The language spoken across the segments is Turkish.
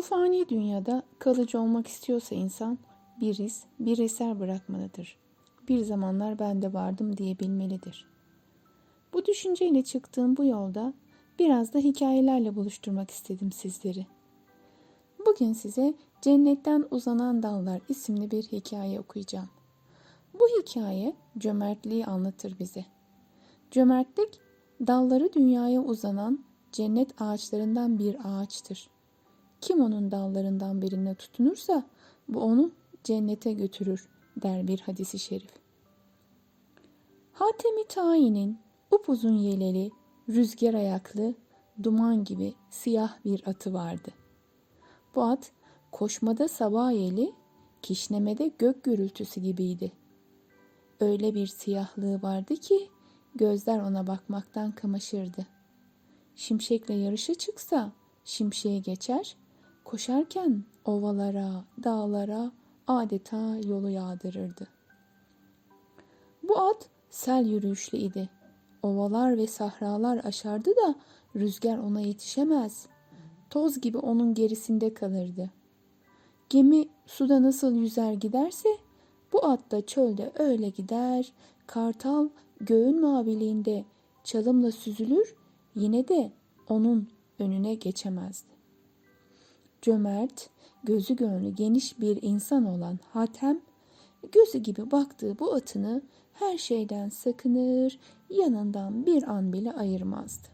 Bu fani dünyada kalıcı olmak istiyorsa insan bir iz, bir eser bırakmalıdır. Bir zamanlar ben de vardım diyebilmelidir. Bu düşünceyle çıktığım bu yolda biraz da hikayelerle buluşturmak istedim sizleri. Bugün size Cennetten Uzanan Dallar isimli bir hikaye okuyacağım. Bu hikaye cömertliği anlatır bize. Cömertlik dalları dünyaya uzanan cennet ağaçlarından bir ağaçtır. Kim onun dallarından birine tutunursa bu onu cennete götürür der bir hadisi şerif. Hatemi Tayin'in upuzun yeleli, rüzgar ayaklı, duman gibi siyah bir atı vardı. Bu at koşmada sabah yeli, kişnemede gök gürültüsü gibiydi. Öyle bir siyahlığı vardı ki gözler ona bakmaktan kamaşırdı. Şimşekle yarışa çıksa şimşeğe geçer, koşarken ovalara, dağlara adeta yolu yağdırırdı. Bu at sel yürüyüşlü idi. Ovalar ve sahralar aşardı da rüzgar ona yetişemez. Toz gibi onun gerisinde kalırdı. Gemi suda nasıl yüzer giderse bu at da çölde öyle gider, kartal göğün maviliğinde çalımla süzülür, yine de onun önüne geçemezdi. Cömert, gözü gönlü geniş bir insan olan Hatem, gözü gibi baktığı bu atını her şeyden sakınır, yanından bir an bile ayırmazdı.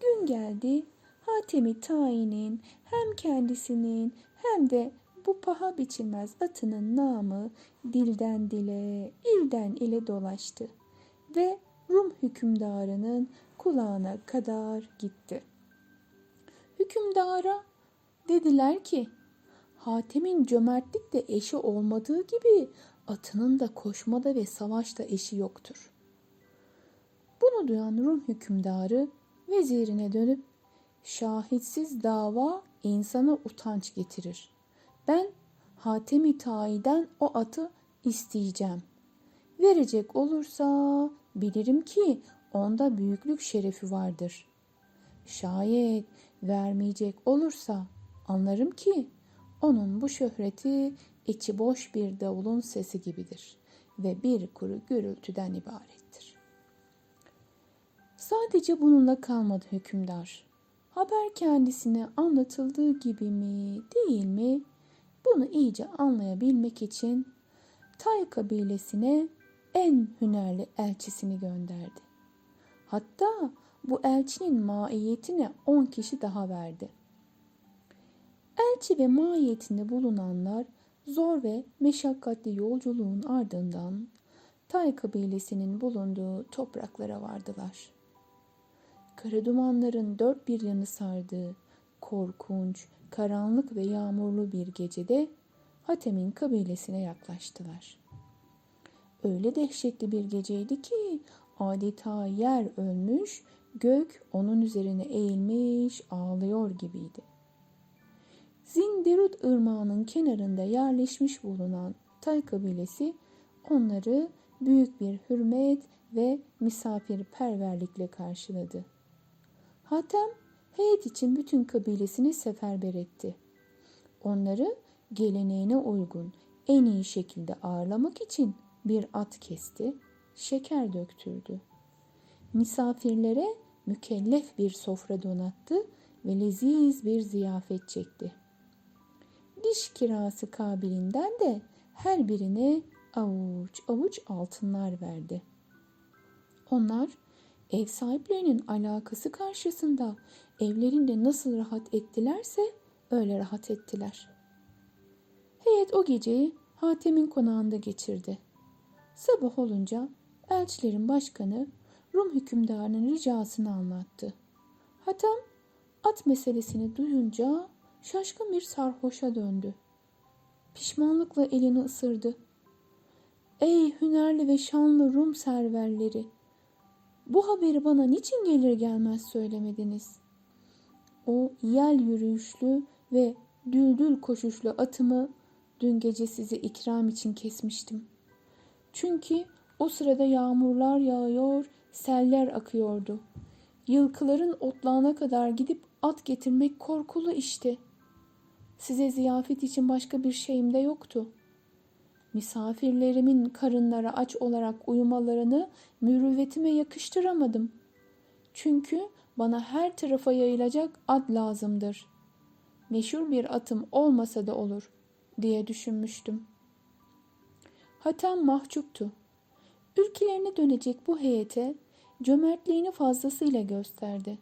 Gün geldi, Hatem'i tayinin hem kendisinin hem de bu paha biçilmez atının namı dilden dile, ilden ile dolaştı ve Rum hükümdarının kulağına kadar gitti. Hükümdara dediler ki, Hatem'in cömertlikte eşi olmadığı gibi atının da koşmada ve savaşta eşi yoktur. Bunu duyan Rum hükümdarı vezirine dönüp şahitsiz dava insana utanç getirir. Ben Hatemi Tayi'den o atı isteyeceğim. Verecek olursa bilirim ki onda büyüklük şerefi vardır. Şayet vermeyecek olursa anlarım ki onun bu şöhreti içi boş bir davulun sesi gibidir ve bir kuru gürültüden ibarettir. Sadece bununla kalmadı hükümdar. Haber kendisine anlatıldığı gibi mi, değil mi? Bunu iyice anlayabilmek için Tay kabilesine en hünerli elçisini gönderdi. Hatta bu elçinin maiyetine on kişi daha verdi. Elçi ve maiyetinde bulunanlar zor ve meşakkatli yolculuğun ardından Tay kabilesinin bulunduğu topraklara vardılar. Kara dumanların dört bir yanı sardığı korkunç, karanlık ve yağmurlu bir gecede Hatem'in kabilesine yaklaştılar. Öyle dehşetli bir geceydi ki adeta yer ölmüş, gök onun üzerine eğilmiş ağlıyor gibiydi. Zinderut ırmağının kenarında yerleşmiş bulunan Tay kabilesi onları büyük bir hürmet ve misafirperverlikle karşıladı. Hatem heyet için bütün kabilesini seferber etti. Onları geleneğine uygun en iyi şekilde ağırlamak için bir at kesti, şeker döktürdü. Misafirlere mükellef bir sofra donattı ve leziz bir ziyafet çekti. Diş kirası kabilinden de her birine avuç avuç altınlar verdi. Onlar ev sahiplerinin alakası karşısında evlerinde nasıl rahat ettilerse öyle rahat ettiler. Heyet o geceyi Hatem'in konağında geçirdi. Sabah olunca elçilerin başkanı Rum hükümdarının ricasını anlattı. Hatem at meselesini duyunca şaşkın bir sarhoşa döndü. Pişmanlıkla elini ısırdı. Ey hünerli ve şanlı Rum serverleri! Bu haberi bana niçin gelir gelmez söylemediniz? O yel yürüyüşlü ve düldül koşuşlu atımı dün gece size ikram için kesmiştim. Çünkü o sırada yağmurlar yağıyor, seller akıyordu. Yılkıların otlağına kadar gidip at getirmek korkulu işte. Size ziyafet için başka bir şeyim de yoktu. Misafirlerimin karınları aç olarak uyumalarını mürüvvetime yakıştıramadım. Çünkü bana her tarafa yayılacak ad lazımdır. Meşhur bir atım olmasa da olur diye düşünmüştüm. Hatem mahcuptu. Ülkelerine dönecek bu heyete cömertliğini fazlasıyla gösterdi.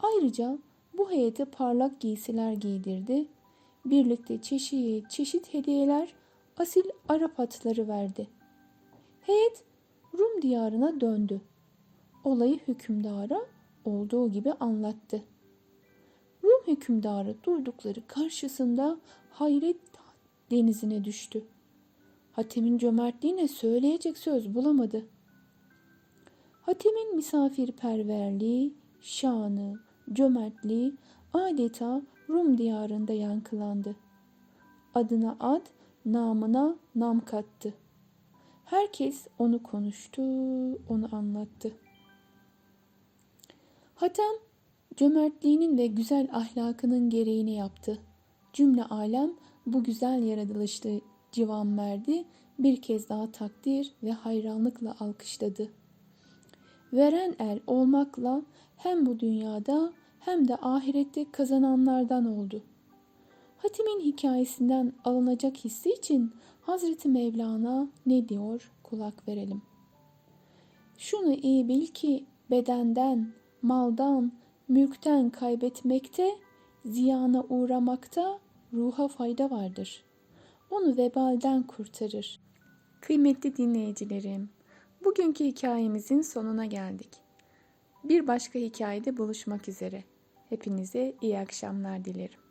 Ayrıca bu heyete parlak giysiler giydirdi. Birlikte çeşit çeşit hediyeler, asil Arap atları verdi. Heyet Rum diyarına döndü. Olayı hükümdara olduğu gibi anlattı. Rum hükümdarı duydukları karşısında hayret denizine düştü. Hatem'in cömertliğine söyleyecek söz bulamadı. Hatem'in misafirperverliği, şanı, cömertliği adeta Rum diyarında yankılandı. Adına ad, namına nam kattı. Herkes onu konuştu, onu anlattı. Hatem cömertliğinin ve güzel ahlakının gereğini yaptı. Cümle alem bu güzel yaratılışlı civan verdi, bir kez daha takdir ve hayranlıkla alkışladı. Veren el olmakla hem bu dünyada hem de ahirette kazananlardan oldu. Hatim'in hikayesinden alınacak hissi için Hazreti Mevlana ne diyor kulak verelim. Şunu iyi bil ki bedenden, maldan, mülkten kaybetmekte, ziyana uğramakta ruha fayda vardır. Onu vebalden kurtarır. Kıymetli dinleyicilerim, bugünkü hikayemizin sonuna geldik. Bir başka hikayede buluşmak üzere. Hepinize iyi akşamlar dilerim.